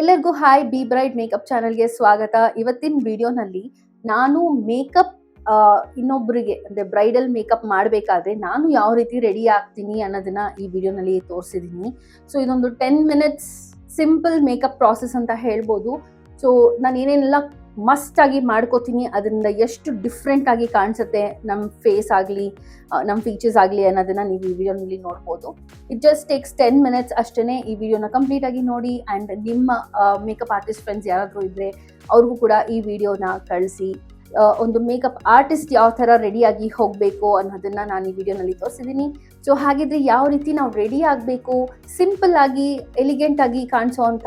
ಎಲ್ಲರಿಗೂ hi B bride makeup ಚಾನಲ್ಗೆ ಸ್ವಾಗತ. ಇವತ್ತಿನ ವಿಡಿಯೋನಲ್ಲಿ ನಾನು ಮೇಕಪ್ ಇನ್ನೊಬ್ಬರಿಗೆ ಅಂದರೆ ಬ್ರೈಡಲ್ ಮೇಕಪ್ ಮಾಡಬೇಕಾದ್ರೆ ನಾನು ಯಾವ ರೀತಿ ರೆಡಿ ಆಗ್ತೀನಿ ಅನ್ನೋದನ್ನ ಈ ವಿಡಿಯೋನಲ್ಲಿ ತೋರಿಸಿದ್ದೀನಿ. ಸೊ ಇದೊಂದು ten minutes simple makeup process ಅಂತ ಹೇಳ್ಬೋದು. ಸೊ ನಾನು ಏನೇನೆಲ್ಲ ಮಸ್ಟ್ ಆಗಿ ಮಾಡ್ಕೋತೀನಿ, ಅದರಿಂದ ಎಷ್ಟು ಡಿಫ್ರೆಂಟ್ ಆಗಿ ಕಾಣಿಸುತ್ತೆ ನಮ್ಮ ಫೇಸ್ ಆಗಲಿ ನಮ್ಮ ಫೀಚರ್ಸ್ ಆಗಲಿ ಅನ್ನೋದನ್ನ ನೀವು ಈ ವಿಡಿಯೋನಲ್ಲಿ ನೋಡ್ಬೋದು. It just takes ten minutes ಅಷ್ಟೇ ಈ ವಿಡಿಯೋನ ಕಂಪ್ಲೀಟ್ ಆಗಿ ನೋಡಿ ಆ್ಯಂಡ್ ನಿಮ್ಮ ಮೇಕಪ್ ಆರ್ಟಿಸ್ಟ್ ಫ್ರೆಂಡ್ಸ್ ಯಾರಾದರೂ ಇದ್ದರೆ ಅವ್ರಿಗೂ ಕೂಡ ಈ ವಿಡಿಯೋನ ಕಳಿಸಿ. ಒಂದು ಮೇಕಪ್ ಆರ್ಟಿಸ್ಟ್ ಯಾವ ಥರ ರೆಡಿಯಾಗಿ ಹೋಗಬೇಕು ಅನ್ನೋದನ್ನ ನಾನು ಈ ವಿಡಿಯೋನಲ್ಲಿ ತೋರಿಸಿದ್ದೀನಿ ಸೊ ಹಾಗಿದ್ರೆ ಯಾವ ರೀತಿ ನಾವು ರೆಡಿ ಆಗಬೇಕು ಸಿಂಪಲ್ ಆಗಿ ಎಲಿಗೆಂಟ್ ಆಗಿ ಕಾಣಿಸೋವಂಥ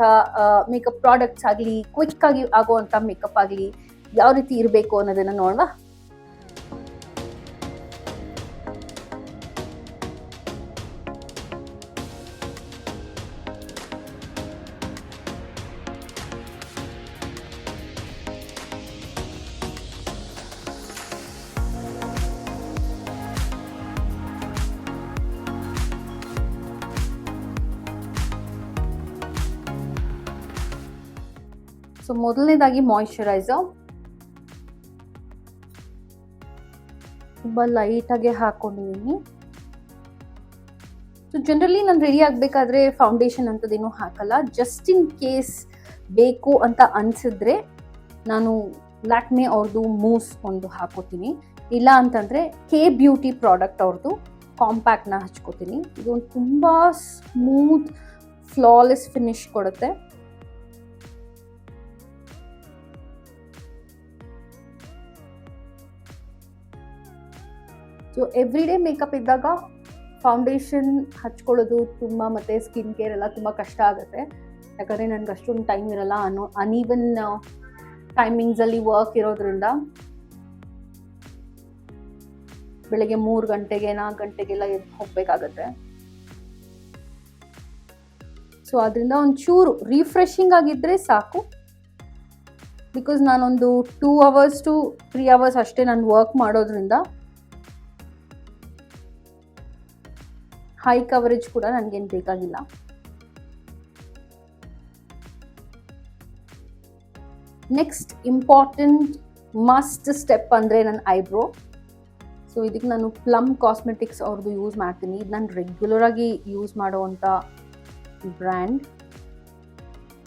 ಮೇಕಪ್ ಪ್ರಾಡಕ್ಟ್ಸ್ ಆಗಲಿ ಕ್ವಿಕ್ ಆಗಿ ಆಗುವಂಥ ಮೇಕಪ್ ಆಗಲಿ, ಯಾವ ರೀತಿ ಇರಬೇಕು ಅನ್ನೋದನ್ನು ನೋಡುವ. ಸೊ ಮೊದಲನೇದಾಗಿ ಮಾಯಿಶ್ಚರೈಸರ್ ತುಂಬ ಲೈಟಾಗೆ ಹಾಕೊಂಡಿದ್ದೀನಿ ಸೊ ಜನರಲಿ ನಾನು ರೆಡಿ ಆಗಬೇಕಾದ್ರೆ ಫೌಂಡೇಶನ್ ಅಂಥದ್ದೇನು ಹಾಕಲ್ಲ. ಜಸ್ಟ್ ಇನ್ ಕೇಸ್ ಬೇಕು ಅಂತ ಅನಿಸಿದ್ರೆ ನಾನು ಲ್ಯಾಕ್ಮೆ ಅವ್ರದ್ದು ಮೂಸ್ ಒಂದು ಹಾಕೋತೀನಿ. ಇಲ್ಲ ಅಂತಂದರೆ ಕೆ ಬ್ಯೂಟಿ ಪ್ರಾಡಕ್ಟ್ ಅವ್ರದ್ದು ಕಾಂಪ್ಯಾಕ್ಟ್ನ ಹಚ್ಕೋತೀನಿ. ಇದೊಂದು ತುಂಬ ಸ್ಮೂತ್ ಫ್ಲಾಲೆಸ್ ಫಿನಿಶ್ ಕೊಡುತ್ತೆ. ಸೊ ಎವ್ರಿ ಡೇ ಮೇಕಪ್ ಇದ್ದಾಗ ಫೌಂಡೇಶನ್ ಹಚ್ಕೊಳ್ಳೋದು ತುಂಬ ಮತ್ತು ಸ್ಕಿನ್ ಕೇರ್ ಎಲ್ಲ ತುಂಬ ಕಷ್ಟ ಆಗುತ್ತೆ. ಯಾಕಂದರೆ ನನಗೆ ಅಷ್ಟೊಂದು ಟೈಮ್ ಇರಲ್ಲ ಅನ್ನೋ ಅನ್ಈವನ್ ಟೈಮಿಂಗ್ಸಲ್ಲಿ ವರ್ಕ್ ಇರೋದ್ರಿಂದ ಬೆಳಗ್ಗೆ ಮೂರು ಗಂಟೆಗೆ, ನಾಲ್ಕು ಗಂಟೆಗೆಲ್ಲ ಎದ್ದು ಹೋಗಬೇಕಾಗತ್ತೆ. ಸೊ ಅದರಿಂದ ಒಂಚೂರು ರಿಫ್ರೆಶಿಂಗ್ ಆಗಿದ್ದರೆ ಸಾಕು. ಬಿಕಾಸ್ ನಾನೊಂದು two hours to three hours ಅಷ್ಟೇ ನಾನು ವರ್ಕ್ ಮಾಡೋದ್ರಿಂದ ಹೈ ಕವರೇಜ್ ಕೂಡ ನನಗೇನು ಬೇಕಾಗಿಲ್ಲ. ನೆಕ್ಸ್ಟ್ ಇಂಪಾರ್ಟೆಂಟ್ ಮಸ್ಟ್ ಸ್ಟೆಪ್ ಅಂದರೆ ನನ್ನ ಐಬ್ರೋ ಸೊ ಇದಕ್ಕೆ ನಾನು ಪ್ಲಮ್ ಕಾಸ್ಮೆಟಿಕ್ಸ್ ಅವ್ರದ್ದು ಯೂಸ್ ಮಾಡ್ತೀನಿ. ಇದು ನಾನು ರೆಗ್ಯುಲರ್ ಆಗಿ ಯೂಸ್ ಮಾಡುವಂಥ ಬ್ರ್ಯಾಂಡ್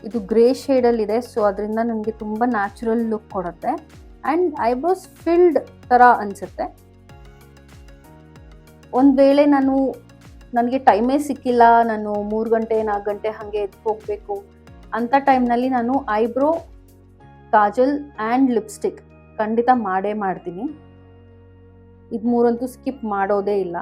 ಇದು ಗ್ರೇ ಶೇಡಲ್ಲಿದೆ ಸೊ ಅದರಿಂದ ನನಗೆ ತುಂಬ ನ್ಯಾಚುರಲ್ ಲುಕ್ ಕೊಡುತ್ತೆ. ಆ್ಯಂಡ್ ಐಬ್ರೋಸ್ ಫಿಲ್ಡ್ ಥರ ಅನಿಸುತ್ತೆ. ಒಂದು ವೇಳೆ ನಾನು ನನಗೆ ಟೈಮೇ ಸಿಕ್ಕಿಲ್ಲ, ನಾನು ಮೂರು ಗಂಟೆ, ನಾಲ್ಕು ಗಂಟೆ ಹಾಗೆ ಎದ್ದು ಹೋಗಬೇಕು. ಅಂಥ ಟೈಮ್ನಲ್ಲಿ ನಾನು ಐಬ್ರೋ ಕಾಜಲ್ ಆ್ಯಂಡ್ ಲಿಪ್ಸ್ಟಿಕ್ ಖಂಡಿತ ಮಾಡೇ ಮಾಡ್ತೀನಿ. ಇದು ಮೂರಂತೂ ಸ್ಕಿಪ್ ಮಾಡೋದೇ ಇಲ್ಲ.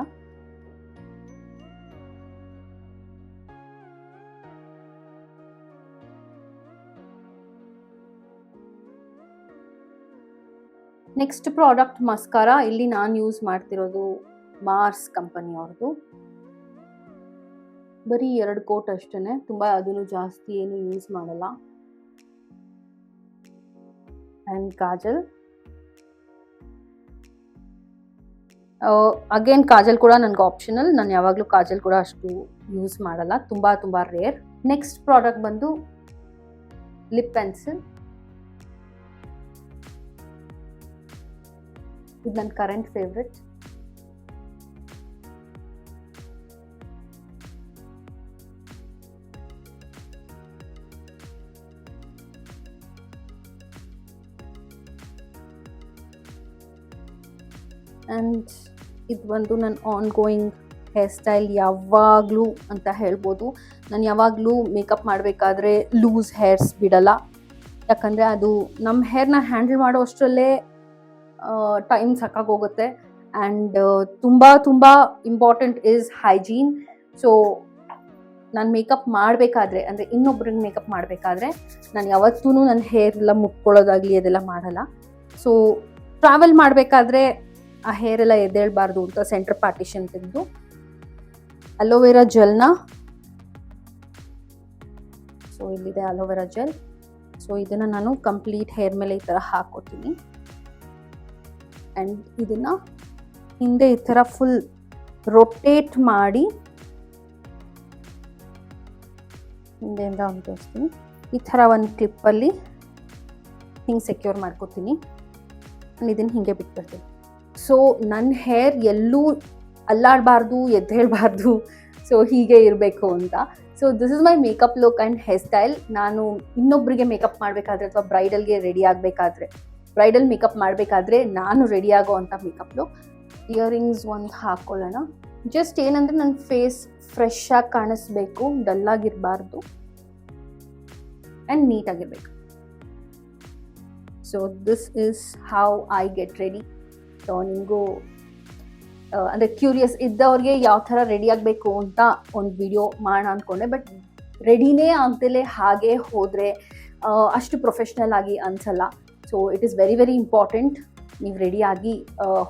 ನೆಕ್ಸ್ಟ್ ಪ್ರಾಡಕ್ಟ್ ಮಸ್ಕಾರ ಇಲ್ಲಿ ನಾನು ಯೂಸ್ ಮಾಡ್ತಿರೋದು ಮಾರ್ಸ್ ಕಂಪನಿ ಅವ್ರದ್ದು ಬರೀ ಎರಡು ಕೋಟ್ ಅಷ್ಟೇ ತುಂಬ ಅದನ್ನು ಜಾಸ್ತಿ ಏನು ಯೂಸ್ ಮಾಡಲ್ಲ. ಆ್ಯಂಡ್ ಕಾಜಲ್? ಅಗೇನ್ ಕಾಜಲ್ ಕೂಡ ನನಗೆ ಆಪ್ಷನಲ್ ನಾನು ಯಾವಾಗಲೂ ಕಾಜಲ್ ಕೂಡ ಅಷ್ಟು ಯೂಸ್ ಮಾಡಲ್ಲ, ತುಂಬ ತುಂಬ ರೇರ್ ನೆಕ್ಸ್ಟ್ ಪ್ರಾಡಕ್ಟ್ ಬಂದು ಲಿಪ್ ಪೆನ್ಸಿಲ್ ಇದು ನನ್ನ ಕರೆಂಟ್ ಫೇವ್ರೆಟ್ ಆ್ಯಂಡ್ ಇದು ಬಂದು ನನ್ನ ಆನ್ ಗೋಯಿಂಗ್ ಹೇರ್ ಸ್ಟೈಲ್ ಯಾವಾಗಲೂ ಅಂತ ಹೇಳ್ಬೋದು. ನಾನು ಯಾವಾಗಲೂ ಮೇಕಪ್ ಮಾಡಬೇಕಾದ್ರೆ ಲೂಸ್ ಹೇರ್ಸ್ ಬಿಡಲ್ಲ. ಯಾಕಂದರೆ ಅದು ನಮ್ಮ ಹೇರ್ನ ಹ್ಯಾಂಡಲ್ ಮಾಡೋ ಅಷ್ಟರಲ್ಲೇ ಟೈಮ್ ಸಾಕಾಗೋಗುತ್ತೆ. ಆ್ಯಂಡ್ ತುಂಬ ತುಂಬ ಇಂಪಾರ್ಟೆಂಟ್ ಇಸ್ ಹೈಜೀನ್ ಸೊ ನಾನು ಮೇಕಪ್ ಮಾಡಬೇಕಾದ್ರೆ, ಅಂದರೆ ಇನ್ನೊಬ್ರಿಗೆ ಮೇಕಪ್ ಮಾಡಬೇಕಾದ್ರೆ, ನಾನು ಯಾವತ್ತೂ ನನ್ನ ಹೇರ್ ಎಲ್ಲ ಮುಟ್ಕೊಳ್ಳೋದಾಗಲಿ ಅದೆಲ್ಲ ಮಾಡಲ್ಲ. ಸೊ ಟ್ರಾವೆಲ್ ಮಾಡಬೇಕಾದ್ರೆ ಆ ಹೇರ್ ಎಲ್ಲ ಎದ್ದೇಳಬಾರ್ದು ಅಂತ ಸೆಂಟರ್ ಪಾರ್ಟಿಷನ್ ತೆಗೆದು. ಅಲೋವೆರಾ ಜೆಲ್ನ ಸೊ ಇಲ್ಲಿದೆ ಅಲೋವೆರಾ ಜೆಲ್ ಸೊ ಇದನ್ನು ನಾನು ಕಂಪ್ಲೀಟ್ ಹೇರ್ ಮೇಲೆ ಈ ಥರ ಹಾಕೋತೀನಿ. ಆ್ಯಂಡ್ ಇದನ್ನು ಹಿಂದೆ ಈ ಥರ ಫುಲ್ ರೊಟೇಟ್ ಮಾಡಿ ಹಿಂದೆಯಿಂದ ಒಂದು ತೋರಿಸ್ತೀನಿ ಈ ಥರ ಒಂದು ಕ್ಲಿಪ್ಪಲ್ಲಿ ಹಿಂಗೆ ಸೆಕ್ಯೂರ್ ಮಾಡ್ಕೋತೀನಿ. ನಾನು ಇದನ್ನು ಹಿಂಗೆ ಬಿಟ್ಬಿಡ್ತೀನಿ. ಸೊ ನನ್ನ ಹೇರ್ ಎಲ್ಲೂ ಅಲ್ಲಾಡಬಾರ್ದು, ಎದ್ದೇಳಬಾರ್ದು. ಸೊ ಹೀಗೆ ಇರಬೇಕು ಅಂತ. So this is my makeup look and hair style ನಾನು ಇನ್ನೊಬ್ಬರಿಗೆ ಮೇಕಪ್ ಮಾಡಬೇಕಾದ್ರೆ ಅಥವಾ ಬ್ರೈಡಲ್ಗೆ ರೆಡಿ ಆಗಬೇಕಾದ್ರೆ, ಬ್ರೈಡಲ್ ಮೇಕಪ್ ಮಾಡಬೇಕಾದ್ರೆ ನಾನು ರೆಡಿ ಆಗೋ ಅಂಥ ಮೇಕಪ್ ಲುಕ್ ಇಯರಿಂಗ್ಸ್ ಒಂದು ಹಾಕ್ಕೊಳ್ಳೋಣ ಜಸ್ಟ್ ಏನಂದರೆ ನನ್ನ ಫೇಸ್ ಫ್ರೆಶ್ ಆಗಿ ಕಾಣಿಸ್ಬೇಕು ಡಲ್ಲಾಗಿರಬಾರ್ದು and ನೀಟಾಗಿರಬೇಕು so this is how I get ready so ನಿಮಗೂ ಅಂದರೆ ಕ್ಯೂರಿಯಸ್ ಇದ್ದವ್ರಿಗೆ ಯಾವ ಥರ ರೆಡಿ ಆಗಬೇಕು ಅಂತ ಒಂದು ವಿಡಿಯೋ ಮಾಡೋಣ ಅಂದ್ಕೊಂಡೆ ಬಟ್ ರೆಡಿನೇ ಆಗ್ದಲೇ ಹಾಗೆ ಹೋದರೆ ಅಷ್ಟು ಪ್ರೊಫೆಷ್ನಲ್ ಆಗಿ ಅನಿಸಲ್ಲ. So it is very very important ನೀವು ರೆಡಿಯಾಗಿ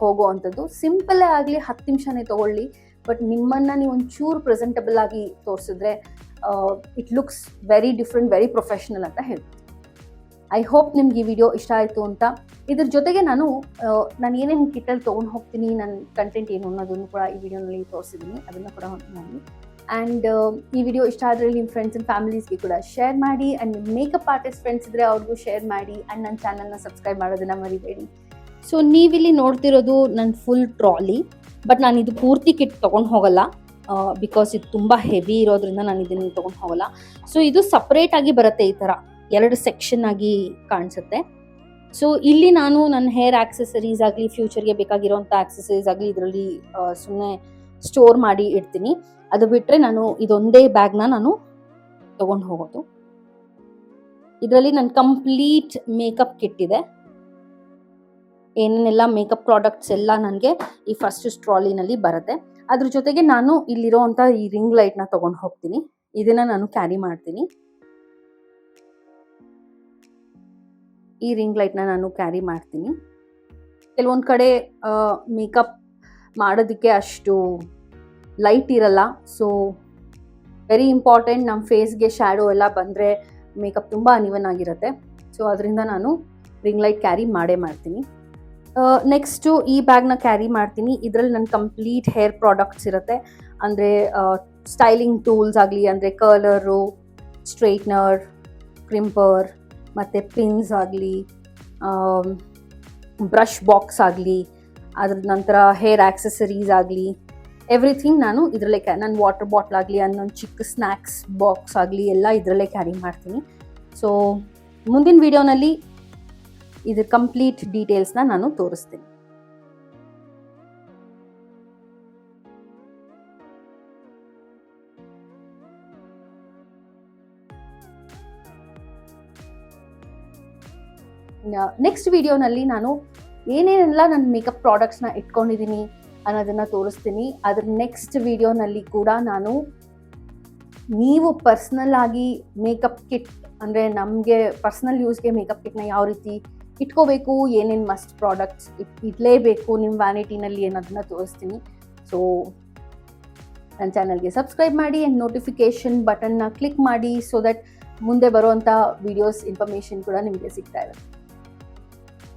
ಹೋಗೋ ಅಂಥದ್ದು. ಸಿಂಪಲ್ಲೇ ಆಗಲಿ, ಹತ್ತು ನಿಮಿಷನೇ ತೊಗೊಳ್ಳಿ. ಬಟ್ ನಿಮ್ಮನ್ನು ನೀವು ಒಂಚೂರು ಪ್ರೆಸೆಂಟಬಲ್ ಆಗಿ ತೋರಿಸಿದ್ರೆ it looks very different very professional ಅಂತ ಹೇಳ್ತೀನಿ. ಐ ಹೋಪ್ ನಿಮ್ಗೆ ಈ ವಿಡಿಯೋ ಇಷ್ಟ ಆಯಿತು ಅಂತ. ಇದ್ರ ಜೊತೆಗೆ ನಾನು ನಾನು ಏನೇನು ಕಿಟ್ಟಲ್ಲಿ ತೊಗೊಂಡು ಹೋಗ್ತೀನಿ ನನ್ನ ಕಂಟೆಂಟ್ ಏನು ಅನ್ನೋದನ್ನು ಕೂಡ ಈ ವಿಡಿಯೋನಲ್ಲಿ ತೋರಿಸಿದ್ದೀನಿ ಅದನ್ನು ಕೂಡ ನೋಡಿ. ಆ್ಯಂಡ್ ಈ ವಿಡಿಯೋ ಇಷ್ಟ ಆದರೆ ನಿಮ್ಮ ಫ್ರೆಂಡ್ಸ್ ಆ್ಯಂಡ್ ಫ್ಯಾಮಿಲೀಸ್ಗೆ ಕೂಡ ಶೇರ್ ಮಾಡಿ ಆ್ಯಂಡ್ ನಿಮ್ಮ ಮೇಕಪ್ ಆರ್ಟಿಸ್ಟ್ ಫ್ರೆಂಡ್ಸ್ ಇದ್ದರೆ ಅವ್ರಿಗೂ ಶೇರ್ ಮಾಡಿ ಆ್ಯಂಡ್ ನನ್ನ ಚಾನಲ್ನ ಸಬ್ಸ್ಕ್ರೈಬ್ ಮಾಡೋದನ್ನು ಮರಿಬೇಡಿ. ಸೊ ನೀವಿಲ್ಲಿ ನೋಡ್ತಿರೋದು ನನ್ನ ಫುಲ್ ಟ್ರಾಲಿ ಬಟ್ ನಾನು ಇದು ಪೂರ್ತಿ ಕಿಟ್ ತೊಗೊಂಡು ಹೋಗಲ್ಲ. ಬಿಕಾಸ್ ಇದು ತುಂಬ ಹೆವಿ ಇರೋದ್ರಿಂದ ನಾನು ಇದನ್ನು ತೊಗೊಂಡು ಹೋಗಲ್ಲ. ಸೊ ಇದು ಸಪ್ರೇಟಾಗಿ ಬರುತ್ತೆ ಈ ಥರ ಎರಡು ಸೆಕ್ಷನ್ ಆಗಿ ಕಾಣಿಸುತ್ತೆ. ಸೊ ಇಲ್ಲಿ ನಾನು ನನ್ನ ಹೇರ್ ಆಕ್ಸೆಸರೀಸ್ ಆಗಲಿ ಫ್ಯೂಚರ್ಗೆ ಬೇಕಾಗಿರೋಂಥ ಆಕ್ಸೆಸರೀಸ್ ಆಗಲಿ ಇದರಲ್ಲಿ ಸುಮ್ಮನೆ ಸ್ಟೋರ್ ಮಾಡಿ ಇಡ್ತೀನಿ. ಅದು ಬಿಟ್ಟರೆ ನಾನು ಇದೊಂದೇ ಬ್ಯಾಗ್ನ ನಾನು ತಗೊಂಡು ಹೋಗೋದು. ಇದರಲ್ಲಿ ನನ್ನ ಕಂಪ್ಲೀಟ್ ಮೇಕಪ್ ಕಿಟ್ ಇದೆ. ಏನೇನೆಲ್ಲ ಮೇಕಪ್ ಪ್ರಾಡಕ್ಟ್ಸ್ ಎಲ್ಲ ನನಗೆ ಈ ಫಸ್ಟ್ ಸ್ಟ್ರಾಲಿನಲ್ಲಿ ಬರುತ್ತೆ. ಅದ್ರ ಜೊತೆಗೆ ನಾನು ಇಲ್ಲಿರೋವಂಥ ಈ ರಿಂಗ್ ಲೈಟ್ನ ತೊಗೊಂಡು ಹೋಗ್ತೀನಿ. ಇದನ್ನು ನಾನು ಕ್ಯಾರಿ ಮಾಡ್ತೀನಿ. ಈ ರಿಂಗ್ ಲೈಟ್ನ ನಾನು ಕ್ಯಾರಿ ಮಾಡ್ತೀನಿ. ಕೆಲವೊಂದು ಕಡೆ ಮೇಕಪ್ ಮಾಡೋದಕ್ಕೆ ಅಷ್ಟು ಲೈಟ್ ಇರಲ್ಲ. ಸೊ ವೆರಿ ಇಂಪಾರ್ಟೆಂಟ್ ನಮ್ಮ ಫೇಸ್ಗೆ ಶ್ಯಾಡೋ ಎಲ್ಲ ಬಂದರೆ ಮೇಕಪ್ ತುಂಬ ಅನಿವನ್ ಆಗಿರುತ್ತೆ ಸೊ ಅದರಿಂದ ನಾನು ರಿಂಗ್ ಲೈಟ್ ಕ್ಯಾರಿ ಮಾಡೇ ಮಾಡ್ತೀನಿ. ನೆಕ್ಸ್ಟು ಈ ಬ್ಯಾಗ್ನ ಕ್ಯಾರಿ ಮಾಡ್ತೀನಿ. ಇದರಲ್ಲಿ ನನ್ನ ಕಂಪ್ಲೀಟ್ ಹೇರ್ ಪ್ರಾಡಕ್ಟ್ಸ್ ಇರುತ್ತೆ. ಅಂದರೆ ಸ್ಟೈಲಿಂಗ್ ಟೂಲ್ಸ್ ಆಗಲಿ, ಅಂದರೆ ಕಲರು ಸ್ಟ್ರೈಟ್ನರ್ ಕ್ರಿಂಪರ್ ಮತ್ತು ಪಿನ್ಸ್ ಆಗಲಿ ಬ್ರಷ್ ಬಾಕ್ಸ್ ಆಗಲಿ, ಅದ್ರ ನಂತರ ಹೇರ್ ಆಕ್ಸೆಸರೀಸ್ ಆಗಲಿ ಎವ್ರಿಥಿಂಗ್ ನಾನು ಇದರಲ್ಲೇ ಕ್ಯಾ ನನ್ನ ವಾಟರ್ ಬಾಟ್ಲ್ ಆಗಲಿ ನನ್ನ ಚಿಕ್ಕ ಸ್ನ್ಯಾಕ್ಸ್ ಬಾಕ್ಸ್ ಆಗಲಿ, ಎಲ್ಲ ಇದರಲ್ಲೇ ಕ್ಯಾರಿ ಮಾಡ್ತೀನಿ. ಸೊ ಮುಂದಿನ ವೀಡಿಯೋನಲ್ಲಿ ಇದು ಕಂಪ್ಲೀಟ್ ಡೀಟೇಲ್ಸ್ನ ನಾನು ತೋರಿಸ್ತೀನಿ. ನೆಕ್ಸ್ಟ್ ವಿಡಿಯೋನಲ್ಲಿ ನಾನು ಏನೇನೆಲ್ಲ ನನ್ನ ಮೇಕಪ್ ಪ್ರಾಡಕ್ಟ್ಸ್ನ ಇಟ್ಕೊಂಡಿದ್ದೀನಿ ಅನ್ನೋದನ್ನ ತೋರಿಸ್ತೀನಿ. ಅದ್ರ ನೆಕ್ಸ್ಟ್ ವಿಡಿಯೋನಲ್ಲಿ ಕೂಡ ನಾನು ನೀವು ಪರ್ಸ್ನಲ್ ಆಗಿ ಮೇಕಪ್ ಕಿಟ್ ಅಂದರೆ ನಮಗೆ ಪರ್ಸ್ನಲ್ ಯೂಸ್ಗೆ ಮೇಕಪ್ ಕಿಟ್ನ ಯಾವ ರೀತಿ ಇಟ್ಕೋಬೇಕು, ಏನೇನು ಮಸ್ಟ್ ಪ್ರಾಡಕ್ಟ್ಸ್ ಇಟ್ ಇಡಲೇಬೇಕು ನಿಮ್ಮ ವ್ಯಾನಿಟಿನಲ್ಲಿ ಅನ್ನೋದನ್ನ ತೋರಿಸ್ತೀನಿ. ಸೊ ನನ್ನ ಚಾನಲ್ಗೆ ಸಬ್ಸ್ಕ್ರೈಬ್ ಮಾಡಿ ಆ್ಯಂಡ್ ನೋಟಿಫಿಕೇಷನ್ ಬಟನ್ನ ಕ್ಲಿಕ್ ಮಾಡಿ ಸೊ ದಟ್ ಮುಂದೆ ಬರುವಂಥ ವಿಡಿಯೋಸ್ ಇನ್ಫಾರ್ಮೇಷನ್ ಕೂಡ ನಿಮಗೆ ಸಿಗ್ತಾ ಇರುತ್ತೆ.